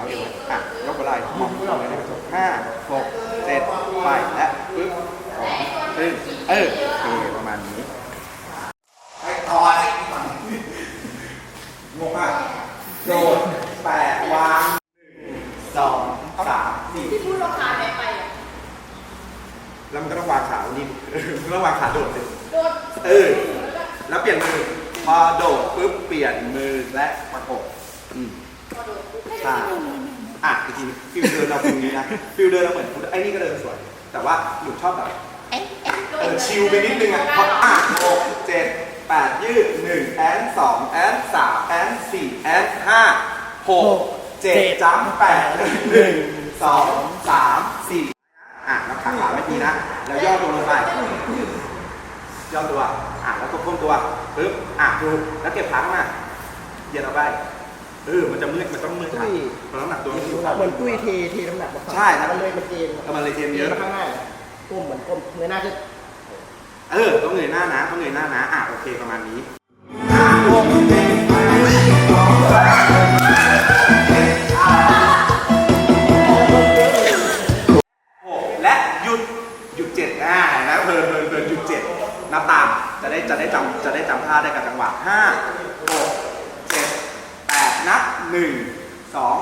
ท้าเอวอะยกไปเลยมองเราเลยในกระจกห้าหกเจ็ดไปและปึ๊บสองตึ้งเออโอเคประมาณนี้ไปต่ออะไรงงอะโดดแปดวางหนึ่งสองสามสี่ที่พูดราคาไหนไปอะแล้วมันก็ต้องวางขานี่มันต้องวางขาโดดสิโดนเออแล้วเปลี่ยนมือพอโดดปุ๊บเปลี่ยนมือและประกบอืมพอโดนปุ๊บ ใช่อะอีกทีฟิลเดินเราฟิลนี้นะฟิลเดินเราเหมือนไอ้นี่ก็เดินสวย แต่ว่าหนูชอบแบบเอ๊ะเอ๊ะโดเอนอชิลไปนิดนึงอะเพราะอะหกเจ็ดแปดยืดหนึ่งแอนสองแอนสามแอนสี่แอนห้าหกเจ็ดจ้ำแปดหนึ่งสองสามสี่อะแล้วขาขวาไม่ทีนะ แล้วย่อตัวลงไปย่อตัวอะแล้วก็ก้มตัวปึ๊บอะดูแล้วเก็บขาขึ้นมาเหยียดออกไป เออ มันจะเมื่อย มันต้องเมื่อยขาเพราะน้ำหนักตัวมันอยู่เหมือนตุ้ยเทเทน้ำหนักมาฝั่งใช่ครับมันเลยมันเกณฑ์เออมันเลยเทนเยอะ ข้างหน้าก้มเหมือนก้มเงยหน้าขึ้น เออ ต้องเงยหน้านะ ต้องเงยหน้านะ อะ โอเค ประมาณนี้อะหกเจ็ดแปดสองสามหกและหยุดหยุดเจ็ดอ่านะเพลินเพลินเพลินหยุดเจ็ดนับตามจะได้จะได้จำจะได้จำท่าได้กับจังหวะห้าหกเจ็ดแปด นับหนึ่งสอง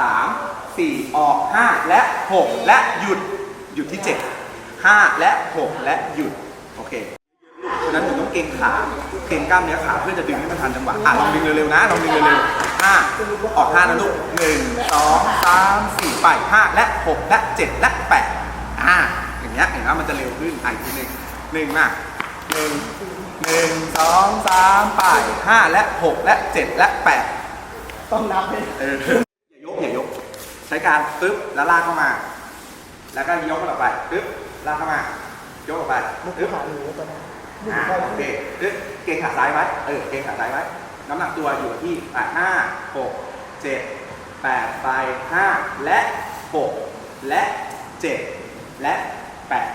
สามสี่ออกห้าและหกและหยุดหยุดที่เจ็ดห้าและหกและหยุด โอเคฉะนั้นหนูต้องเกรงขาเกรงกล้ามเนื้อขาเพื่อจะดึงให้มันทันจังหวะอะลองดึงเร็วๆนะลองดึงเร็วๆห้าออกห้านะลูกหนึ่งสองสามสี่ไปห้าและหกและเจ็ดและแปดอ่าอย่างเงี้ยเห็นไหมมันจะเร็วขึ้นอะอีกทีหนึ่งหนึ่งมาหนึ่งหนึ่งสองสามไปห้าและหกและเจ็ดและแปด ต้องนับให้เอออย่ายกอย่ายก ใช้การปึ๊บแล้วลากเข้ามา แล้วก็ยกมันออกไปปึ๊บลากเข้ามายกออกไปมุกปึ๊บขาหนูตอนนั้นมุกอ่าขาโอเคปึ๊บเกรงขาซ้ายไว้เออเกรงขาซ้ายไว้น้ำหนักตัวอยู่ที่อะห้าหกเจ็ดแปดไปห้าและหกและเจ็ดและแปด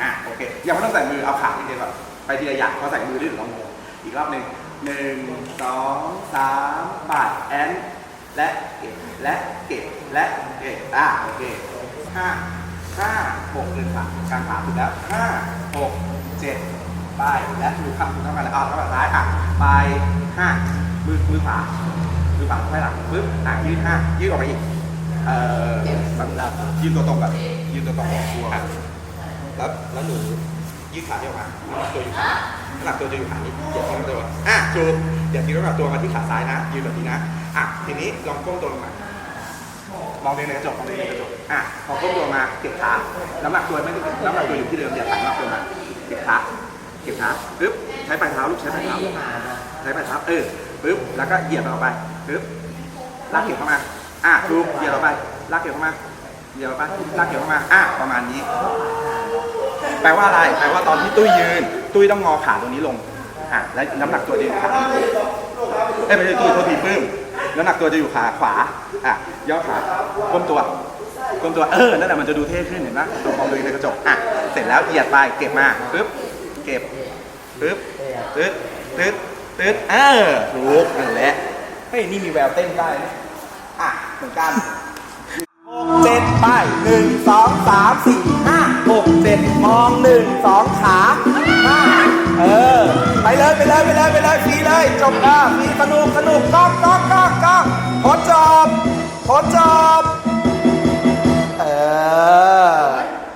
อะโอเคยังไม่ต้องใส่มือเอาขาทีเดียวก่อนไปทีละอย่างพอใส่มือได้หรือลองงงอีกรอบหนึ่ง หนึ่งสองสามปาดแอนและเก็บและเก็บและเก็บอะโอเคห้าห้าหกเดินขากลางขาถูกแล้วห้าหกเจ็ดไปและมือข้างมือเท่ากันแล้วอะเท่ากันซ้ายอะไปห้ามือมือขวามือขวาไปหลังปึ๊บอะยืดห้ายืดออกไปอีกเอ่อสำหรับยืนตัวตรงก่อนยืนตัวตรงตัวอะแล้วแล้วหนู ยืดขาที่ออกมาน้ำหนักตัวอยู่ขาน้ำหนักตัวจะอยู่ขานี้เหยียดที่น้ำหนักตัวอะจูอย่าทิ้งน้ำหนักตัวมาที่ขาซ้ายนะยืนแบบนี้นะอะทีนี้ลองก้มตัวลงมามองในกระจกมองในกระจกอะพอก้มตัวมาเก็บขาน้ำหนักตัวไม่ได้น้ำหนักตัวอยู่ที่เดิมอย่าถ่ายน้ำหนักตัวมาเก็บขาเก็บขาปึ๊บใช้ปลายเท้าลูกใช้ปลายเท้าใช้ปลายเท้าเออปึ๊บแล้วก็เหยียบออกไปปึ๊บลากเก็บเข้ามาอะดูเหยียบออกไปลากเก็บเข้ามาเหยียบออกไปลากเก็บเข้ามาอะประมาณนี้ แปลว่าอะไร แปลว่าตอนที่ตุ้ยยืน ตุ้ยต้องงอขาตรงนี้ลงอะและน้ำหนักตัวจะอยู่ขาเอ้ยไม่ใช่ตุ้ยโทษทีปื้มน้ำหนักตัวจะอยู่ขาขวาอะย่อขาก้มตัวก้มตัวเออนั่นแหละมันจะดูเท่ขึ้นเห็นไหมตัวมองดูในกระจกอะเสร็จแล้วเหยียดไปเก็บมาปึ๊บเก็บปึ๊บตึ๊ดตึ๊ดตึ๊ดเออถูกนั่นแหละเฮ้ยนี่มีแววเต้นได้นะอะเหมือนกันหกเจ็ดไปหนึ่งสองสามสี่ เลยไปเลยไปเลยไปเลยฟรีเลยจบอะฟรีสนุกสนุกก้องก้องก้องก้องทดจบทดจบเออ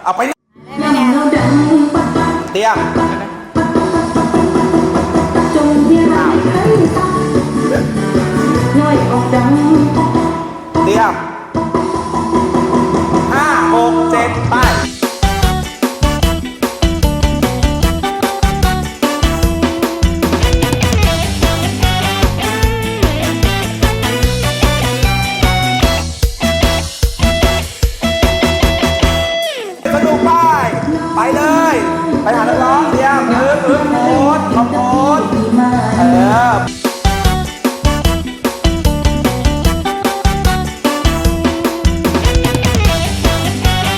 เอาไปเตรียมจงเพียงให้ตั้งย่อยออกดังเตรียม